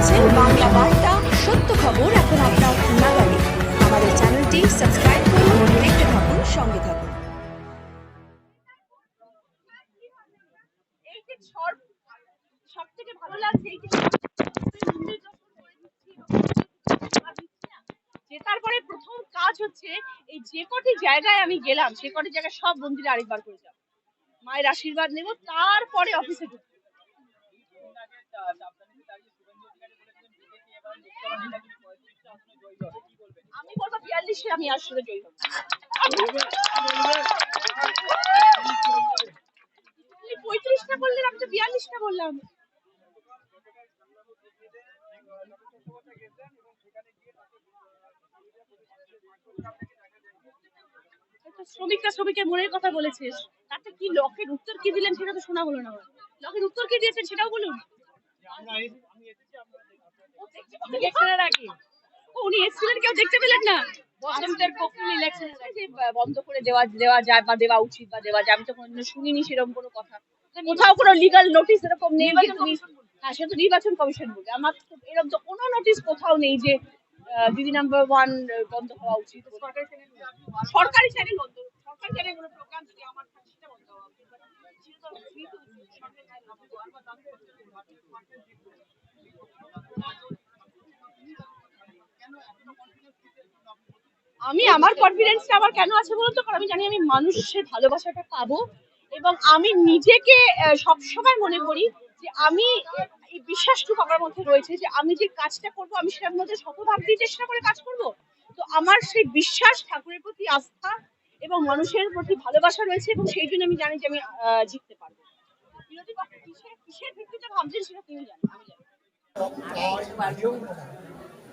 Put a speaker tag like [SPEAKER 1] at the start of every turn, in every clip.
[SPEAKER 1] দেখছেন বাংলা বার্তা সত্য খবর এখন আপনার নাগালে। আমাদের চ্যানেলটি সাবস্ক্রাইব করুন দেখতে থাকুন সঙ্গে থাকুন।
[SPEAKER 2] এই সব থেকে ভালো লাগছে এই যে মন্দির যখন করে দিচ্ছি বা দিচ্ছি না, জেতার পরে প্রথম কাজ হচ্ছে এই যে কটি জায়গায় আমি গেলাম সে কটি জায়গায় সব মন্দিরে আরেকবার করে যাব মায়ের আশীর্বাদ নেব তারপরে অফিসে ঢুকবো আমি বিয়াল্লিশে আমি আসলে জয়ী পঁয়ত্রিশটা বললেন আমি তো বিয়াল্লিশটা বললাম একটা শ্রমিকটা শ্রমিকের মনের কথা বলেছিস। তাতে কি লকের উত্তর কি দিলেন সেটা তো শোনা হলো না লকের উত্তর কি দিয়েছেন সেটাও বলুন। উনি এসেছিলেন, কেউ দেখতে পেলেন না। বসন্তের কোকিল ইলেকশন বন্ধ করে দেওয়া দেওয়া যায় বা দেওয়া উচিত বা দেওয়া যায় আমি তো কোনোদিনও শুনিনি সেরকম কোনো কথা। কোথাও কোনো লিগাল নোটিশ এরকম নেই হ্যাঁ সে তো নির্বাচন কমিশন বলে আমার তো এরকম তো কোনো নোটিশ কোথাও নেই যে দিদি নাম্বার ওয়ান বন্ধ হওয়া উচিত। সরকারি চ্যানেল বন্ধ সরকারি চ্যানেল কোনো প্রোগ্রাম যদি আমার থাকে সেটা বন্ধ হওয়া উচিত But যেহেতু আমি free তো সরকারি channel বন্ধ হওয়ার বা বন্ধ করতে আমি আমার কনফিডেন্সটা আমার কেন আছে বলুন তো? আমি জানি আমি মানুষের ভালোবাসাটা পাবো এবং আমি নিজেকে সব সময় মনে করি যে আমি, এই বিশ্বাসটুকু আমার মধ্যে রয়েছে যে আমি যে কাজটা করব, আমি সেটার মধ্যে শতভাগ দিয়ে চেষ্টা করে কাজ করব। তো আমার সেই বিশ্বাস, ঠাকুরের প্রতি আস্থা এবং মানুষের প্রতি ভালোবাসা রয়েছে এবং সেই জন্য আমি জানি যে আমি জিততে পারব। কিসের ভিত্তিতে ভাবছেন সেটা তিনি জানেন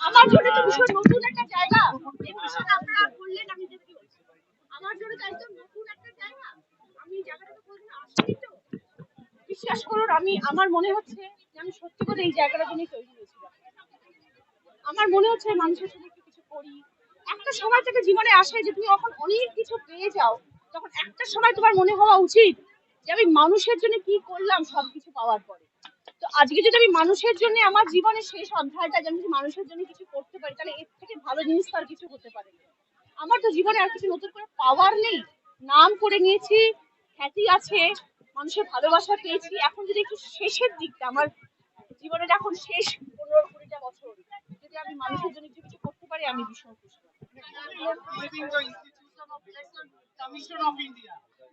[SPEAKER 2] আমার জন্য তো ভীষণ নতুন একটা জায়গা। এই বিষয়টা আপনারা বললেন আমি দেখতে আমার জন্য তো একদম নতুন একটা জায়গা। আমি জায়গাটা তো কোনোদিন আসিনি তো। বিশ্বাস করুন আমি আমার মনে হচ্ছে আমি সত্যি করে এই জায়গাটার জন্য তৈরি হয়েছিলাম। আমার মনে হচ্ছে মানুষের সাথে একটু কিছু করি। একটা সময় থেকে জীবনে আসে যে তুমি যখন অনেক কিছু পেয়ে যাও তখন একটা সময় তোমার মনে হওয়া উচিত যে আমি মানুষের জন্য কি করলাম সবকিছু পাওয়ার পরে। আজকে যদি আমি মানুষের জন্য, আমার জীবনের শেষ অধ্যায়টা আমি মানুষের জন্য কিছু করতে পারি, তাহলে এর থেকে ভালো জিনিস তো আর কিছু হতে পারে আমার তো জীবনে আর কিছু নতুন করে পাওয়ার নেই। নাম করে নিয়েছি, খ্যাতি আছে, মানুষের ভালোবাসা পেয়েছি। এখন যদি একটু শেষের দিকটা, আমার জীবনের এখন শেষ পনেরো কুড়িটা বছর, যদি আমি মানুষের জন্য কিছু কিছু করতে পারি, আমি ভীষণ খুশি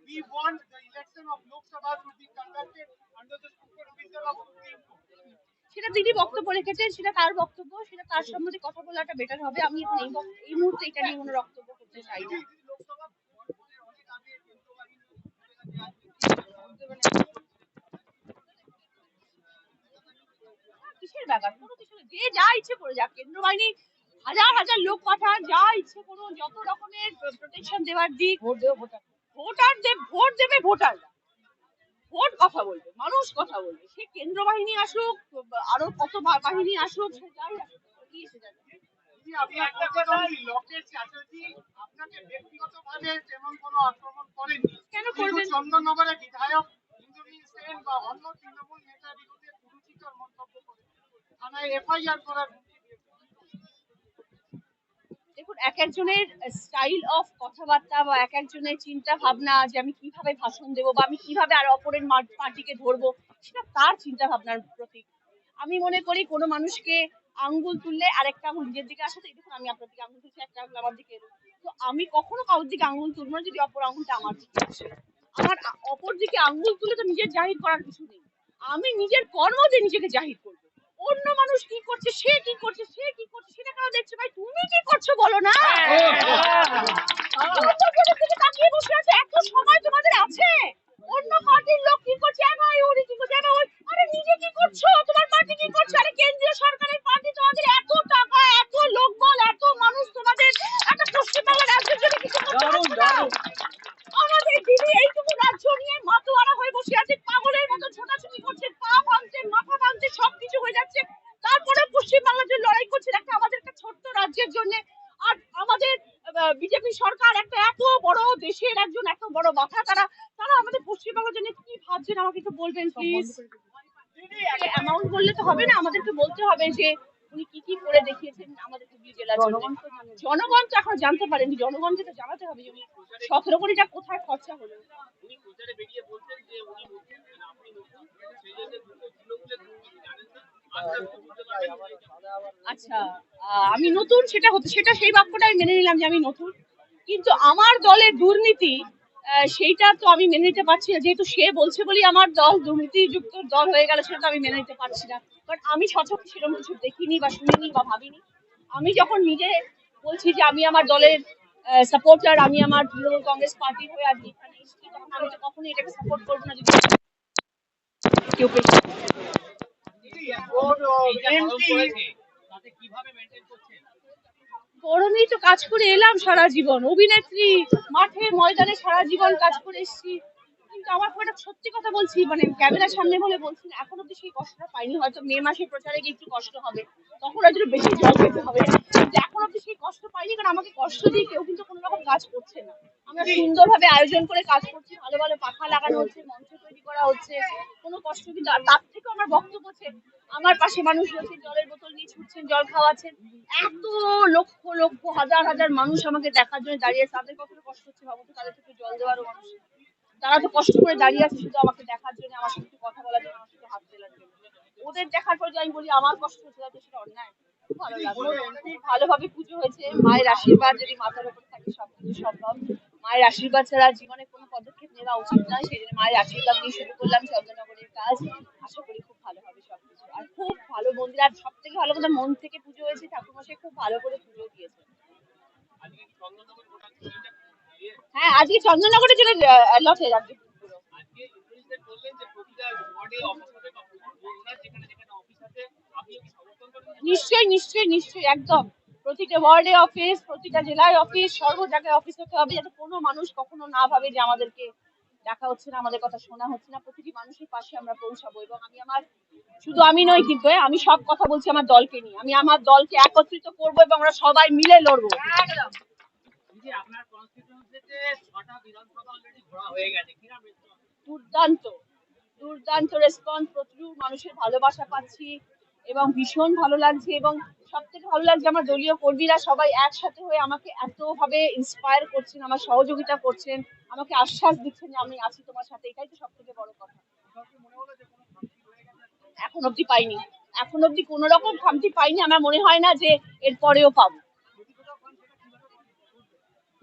[SPEAKER 3] we want the election of lok sabha to be conducted under the supervision of supreme court.
[SPEAKER 2] সেটা তিনি বক্তব্য রেখেছেন সেটা তার বক্তব্য সেটা তার সম্বন্ধে কথা বলাটা বেটার হবে। আমি এখন এই এই মুহূর্তে এটা নিয়ে কোনো বক্তব্য করতে চাই না। কিসের ব্যাপার? কোনো কিছু যে যা ইচ্ছে করে যাক। কেন্দ্র বাহিনী হাজার হাজার লোক পাঠান যা ইচ্ছে করুন যত রকমের প্রোটেকশন দেওয়ার দিক। Vote voter. ভোটার দেব ভোট দেবে ভোটাররা। ভোট কথা বলবে মানুষ কথা বলবে। সে কেন্দ্র বাহিনী আসুক আরও কত বাহিনী আসুক কি এসে যাবে
[SPEAKER 3] কোনো
[SPEAKER 2] করবেন?
[SPEAKER 3] বিধায়ক সেন বা অন্য তৃণমূল নেতার বিরুদ্ধে কুরুচিকর মন্তব্য করে থানায় এফআইআর করার হুমকি দিয়েছে
[SPEAKER 2] দেখুন এক একজনের স্টাইল অফ কথাবার্তা বা এক একজনের চিন্তা ভাবনা যে আমি কীভাবে ভাষণ দেবো বা আমি কীভাবে আর অপরের পার্টিকে ধরবো, সেটা তার চিন্তা ভাবনার প্রতীক। আমি মনে করি কোনো মানুষকে আঙ্গুল তুললে আরেকটা আঙ্গুল নিজের দিকে আসে দেখুন আমি আপনার দিকে আঙ্গুল তুলছি, একটা আঙ্গুল আমার দিকে। তো আমি কখনো কারোর দিকে আঙ্গুল তুলবো না যদি অপর আঙ্গুলটা আমার দিকে আসে। আমার অপর দিকে আঙ্গুল তুলে তো নিজের জাহির করার কিছু নেই। আমি নিজের কর্ম দিয়ে নিজেকে জাহির করব। অন্য মানুষ কি করছে, সে কি করছে, সে কি করছে, সেটা কেন দেখছ? ভাই, তুমি কি করছ বলো না? তাকিয়ে বসে সময় তোমাদের আছে? অন্য পার্টির লোক কি করছে? ওরে কি নিজে কি করছ? তোমার পার্টি কি সরকারের পার্টি তোমাদের এত টাকা এত লোকবল এত বিজেপি সরকার একটা এত বড় দেশের একজন এত বড় মাথা তারা তারা আমাদের পশ্চিমবঙ্গের জন্য কি ভাবছেন আমাকে একটু বলবেন প্লিজ অ্যামাউন্ট বললে তো হবে না আমাদেরকে বলতে হবে যে উনি কি কি করে দেখিয়েছেন আমাদের হুগলি জেলার জন্য। জনগণ তো এখন জানতে পারেনি জনগণকে তো জানাতে হবে যে উনি সতেরো কোটি টাকা কোথায় খরচা হলো।
[SPEAKER 4] উনি বেরিয়ে বলছেন যে উনি মানে সেই জন্য
[SPEAKER 2] আচ্ছা আহ, আমি নতুন সেটা হতো সেটা সেই বাক্যটা আমি মেনে নিলাম যে আমি নতুন। কিন্তু আমার দলের দুর্নীতি সেইটা তো আমি মেনে নিতে পারছি না। যেহেতু সে বলছে বলেই আমার দল দুর্নীতিযুক্ত দল হয়ে গেল সেটা তো আমি মেনে নিতে পারছি না। কারণ আমি সচক্ষে সেরকম কিছু দেখিনি বা শুনিনি বা ভাবিনি। আমি যখন নিজে বলছি যে আমি আমার দলের সাপোর্টার আমি আমার তৃণমূল কংগ্রেস পার্টির হয়ে আজকে এখানে এসেছি তখন আমি তো কখনোই এটাকে সাপোর্ট করব না যদি কেউ গরমেই তো কাজ করে এলাম সারা জীবন অভিনেত্রী মাঠে ময়দানে সারা জীবন কাজ করে এসেছি। কিন্তু আমার খুব একটা সত্যি কথা বলছি মানে ক্যামেরার সামনে বলে বলছি এখন অব্দি সেই কষ্টটা পাইনি হয়তো মে মাসে প্রচারে গিয়ে একটু কষ্ট হবে তখন হয়তো বেশি জল খেতে হবে। কিন্তু এখন অব্দি সেই কষ্ট পাইনি কারণ আমাকে কষ্ট দিয়ে কেউ কিন্তু কোনো রকম কাজ করছে না। আমরা সুন্দরভাবে আয়োজন করে কাজ করছি ভালো ভালো পাখা লাগানো হচ্ছে মঞ্চ তৈরি করা হচ্ছে কোনো কষ্ট কিন্তু আর তার থেকেও আমার বক্তব্য হচ্ছে আমার পাশে মানুষ রয়েছে জলের বোতল নিয়ে ছুটছেন, জল খাওয়াচ্ছেন। এত লক্ষ লক্ষ, হাজার হাজার মানুষ আমাকে দেখার জন্য দাঁড়িয়ে আছে। তাদের কতটা কষ্ট হচ্ছে ভাবো তাদের থেকে জল দেওয়ারও মানুষ। তারা তো কষ্ট করে দাঁড়িয়ে আছে শুধু আমাকে দেখার জন্য, আমার সাথে কথা বলার জন্য, আমার সাথে হাত মেলার জন্য। ওদের দেখার পর যে আমি বলি, আমার কষ্ট হচ্ছে তাতে সেটা অন্যায়। ভালোভাবে পুজো হয়েছে। মায়ের আশীর্বাদ যদি মাথার উপর থাকে, সব কিছু সম্ভব। মায়ের আশীর্বাদ ছাড়া জীবনে কোনো পদক্ষেপ নেওয়া উচিত নয়। সেই জন্য মায়ের আশীর্বাদ নিয়ে শুরু করলাম চন্দ্রনগরের কাজ। আশা করি হবে সবকিছু। আর খুব ভালো মন্দির আর সব থেকে ভালো কথা মন থেকে পুজো হয়েছে ঠাকুরমশাই খুব ভালো করে পুজো দিয়েছে হ্যাঁ আজকে চন্দ্রনগরে চলে লটে
[SPEAKER 4] আজকে ইংলিশে বললেন যে প্রতিটা ওয়ার্ডে অফিস হবে বা ওনার যেখানে যেখানে অফিস আছে আপনি কি সমর্থন করেন?
[SPEAKER 2] নিশ্চয়ই নিশ্চয়ই নিশ্চয়ই একদম। প্রতিটা ওয়ার্ডে অফিস প্রতিটা জেলায় অফিস সর্ব জায়গায় অফিস হতে হবে যাতে কোনো মানুষ কখনো না ভাবে যে আমাদেরকে দেখা হচ্ছে না আমাদের কথা শোনা হচ্ছে না প্রতিটি মানুষের পাশে আমরা পৌঁছাবো এবং আমি আমার শুধু আমি নই কিন্তু আমি সব কথা বলছি আমার দলকে নিয়ে। আমি আমার দলকে একত্রিত করব এবং আমরা সবাই মিলে লড়বো? দুর্দান্ত। দুর্দান্ত রেসপন্স প্রচুর মানুষের ভালোবাসা পাচ্ছি। এবং ভীষণ ভালো লাগছে এবং সব থেকে ভালো লাগছে আমার দলীয় কর্মীরা সবাই একসাথে হয়ে আমাকে এতভাবে ইন্সপায়ার করছেন, আমার সহযোগিতা করছেন, আমাকে আশ্বাস দিচ্ছেন যে আমি আছি তোমার সাথে। এটাই তো সব থেকে বড় কথা। এখন অব্দি পাইনি। এখন অব্দি কোন রকম খামতি পাইনি। আমার মনে হয় না যে এর পরেও পাবো।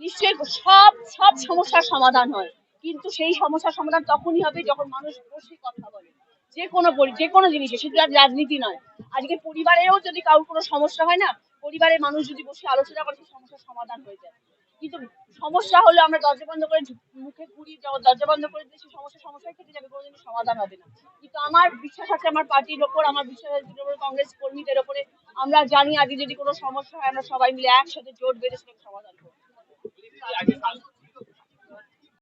[SPEAKER 2] নিশ্চয়ই সব সব সমস্যার সমাধান হয়। কিন্তু সেই সমস্যার সমাধান তখনই হবে যখন মানুষ বসে কথা বলে। যে কোনো যে কোনো জিনিসে, শুধু রাজনীতি নয়। আজকে পরিবারেও যদি কারোর কোনো সমস্যা হয় না, পরিবারের মানুষ যদি বসে আলোচনা করে সমস্যার সমাধান হয়ে যায়। কিন্তু সমস্যা হলে আমরা দরজা বন্ধ করে মুখে ঘুরি দরজা বন্ধ করে দিলে সেই সমস্যা সমস্যায় থেকে যাবে, কোনোদিনও সমাধান হবে না। কিন্তু আমার বিশ্বাস আছে, আমার পার্টির ওপর, আমার বিশ্বাস আছে কংগ্রেস কর্মীদের ওপরে, আমরা জানি আজকে যদি কোনো সমস্যা হয়, আমরা সবাই মিলে একসাথে জোট বেঁধে সেটাকে সমাধান করব।